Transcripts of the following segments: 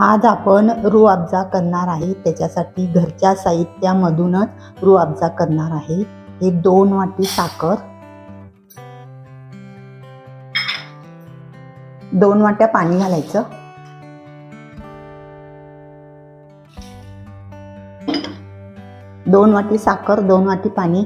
आज आपण रुअफजा करणार आहे. त्याच्यासाठी घरच्या साहित्यामधूनच रुअफजा करणार आहे. हे दोन वाटी साखर. दोन वाट्या पाणी घालायचं. दोन वाटी साखर दोन वाटी पाणी.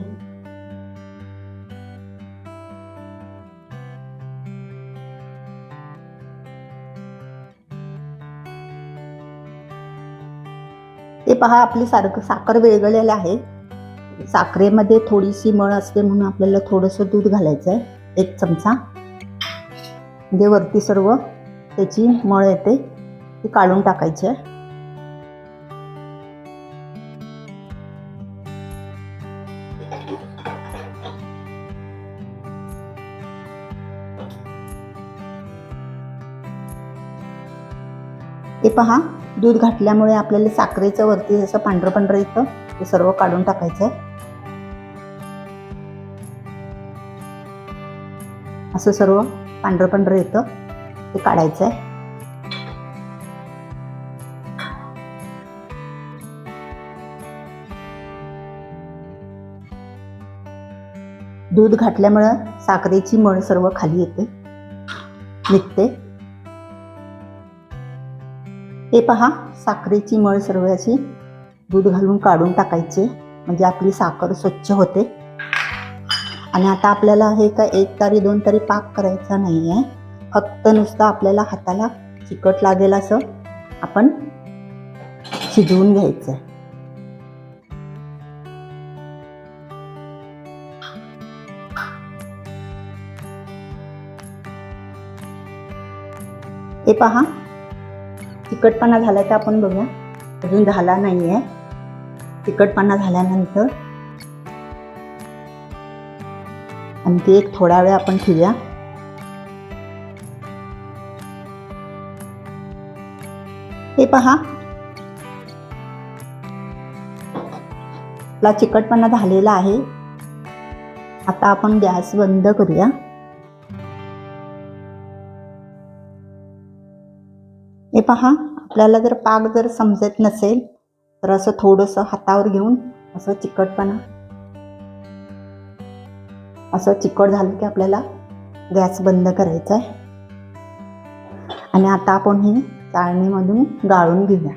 ते पहा आपली सारखं साखर वेगळलेलं आहे. साखरेमध्ये थोडीशी मळ असते म्हणून आपल्याला थोडंसं दूध घालायचं आहे एक चमचा. म्हणजे वरती सर्व त्याची मळ येते ती काढून टाकायची आहे. ते पहा दूध घातल्यामुळे आपल्याला साखरेचं वरती जसं पांढरं पांढरं येतं ते सर्व काढून टाकायचं आहे. असं सर्व पांढरं पांढरं येतं ते काढायचं आहे. दूध घातल्यामुळं साखरेची मळ सर्व खाली येते निघते. हे पहा साखरेची मळ सर्व अशी दूध घालून काढून टाकायचे. म्हणजे आपली साखर स्वच्छ होते. आणि आता आपल्याला हे काय एक तारी दोन तारी पाक करायचा नाही आहे फक्त नुसतं आपल्याला हाताला चिकट लागेल असं आपण शिजवून घ्यायचं आहे हे पहा तिखटपणा झाला तर आपण बघा अजून झाला नाही आहे तिखटपणा झाल्यानंतर आणखी एक थोडा वेळ आपण ठेवूया. हे पहा. ला चिकटपणा झालेला आहे. आता आपण गॅस बंद करूया. हे पहा आपल्याला जर पाक जर समजत नसेल तर असं थोडंसं हातावर घेऊन असं चिकटपणा. असं चिकट झालं की आपल्याला गॅस बंद करायचा आहे. आणि आता आपण ही चाळणीमधून गाळून घेऊया.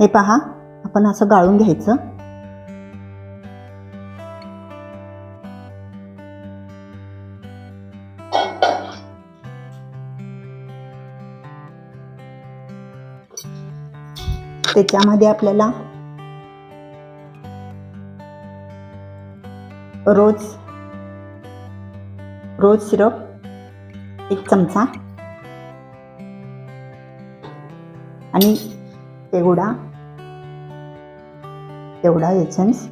हे पहा आपण असं गाळून घ्यायचं. त्याच्यामध्ये आपल्याला रोज रोज सिरप एक चमचा आणि तेवढा तेवढा एसेन्स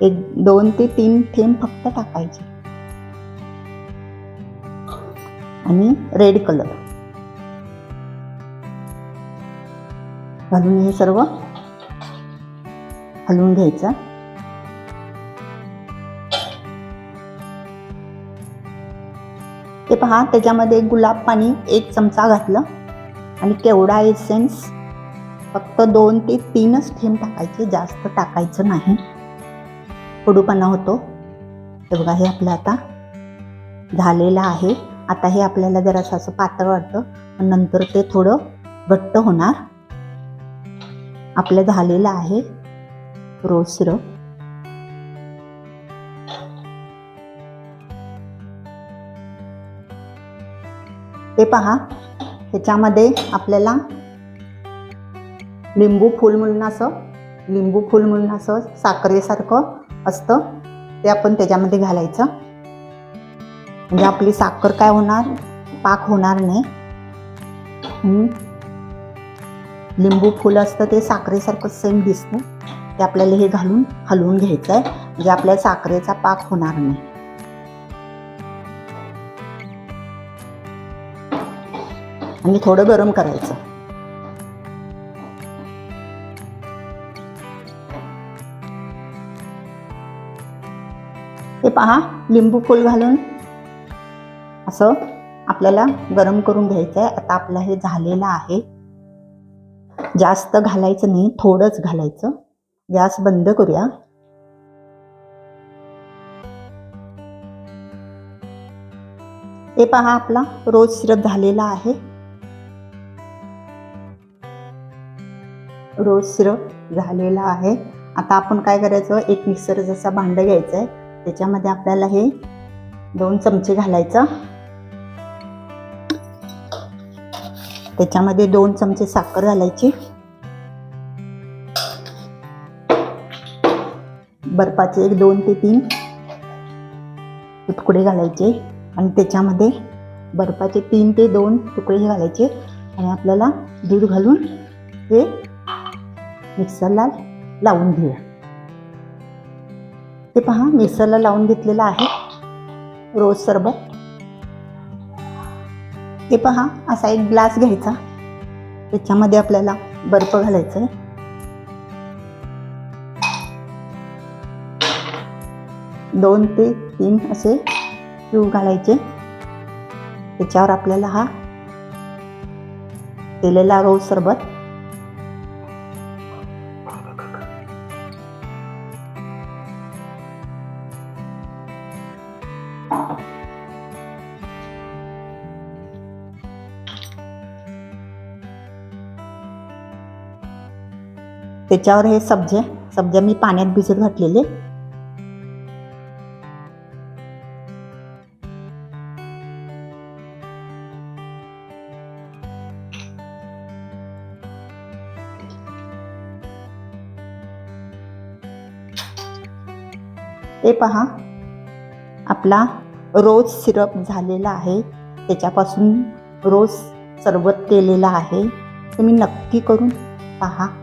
एक दोन ते तीन थेंब फक्त टाकायचे. आणि रेड कलर घालून हे सर्व हलवून घ्यायचं. ते पहा त्याच्यामध्ये गुलाब पाणी एक चमचा घातलं आणि केवढा एसेन्स फक्त दोन ते तीनच थेंब टाकायचे जास्त टाकायचं नाही. कडूपणा होतो. हे बघा हे आपलं आता झालेलं आहे. आता हे आपल्याला जरासं असं पातळ वाटतं पण नंतर ते थोडं घट्ट होणार. आपलं झालेलं आहे. रोज सिरप ते पहा ह्याच्यामध्ये आपल्याला लिंबू फुल म्हणून असं लिंबू फुल म्हणून असं साखरेसारखं असतं ते आपण त्याच्यामध्ये घालायचं. म्हणजे आपली साखर काय होणार? पाक होणार नाही. लिंबू फुल असतं ते साखरेसारखं सेम दिसतं. ते आपल्याला हे घालून हलवून घ्यायचं आहे म्हणजे आपल्या साखरेचा पाक होणार नाही. आणि थोडं गरम करायचं. ते पहा लिंबू फुल घालून असं आपल्याला गरम करून घ्यायचं आहे आता आपलं हे झालेलं आहे. जास्त घालायचं नाही थोडंच घालायचं. गॅस बंद करूया. हे पहा आपला रोज सिरप झालेला आहे. रोज सिरप झालेला आहे. आता आपण काय करायचं? एक मिक्सर जसा भांड घ्यायचं आहे त्याच्यामध्ये आपल्याला हे दोन चमचे घालायचं. त्याच्यामध्ये दोन चमचे साखर घालायची. बर्फाचे एक दोन ते तीन तुकडे घालायचे. आणि त्याच्यामध्ये बर्फाचे तीन ते दोन तुकडे घालायचे. आणि आपल्याला दूध घालून हे मिक्सरला लावून घेऊया. ते पहा मिक्सरला लावून घेतलेलं आहे. रोज सरबत. ते पहा असा एक ग्लास घ्यायचा. त्याच्यामध्ये आपल्याला बर्फ घालायचं आहे दोन ते तीन असे क्यू घालायचे. त्याच्यावर आपल्याला हा केलेला रोज सरबत त्याच्यावर हे सब्जे सब्जा मी पाण्यात भिजत घातलेले. हे पहा आपला रोज सिरप झालेला आहे. त्याच्यापासून रोज सरबत केलेला आहे. तुम्ही नक्की करून पहा.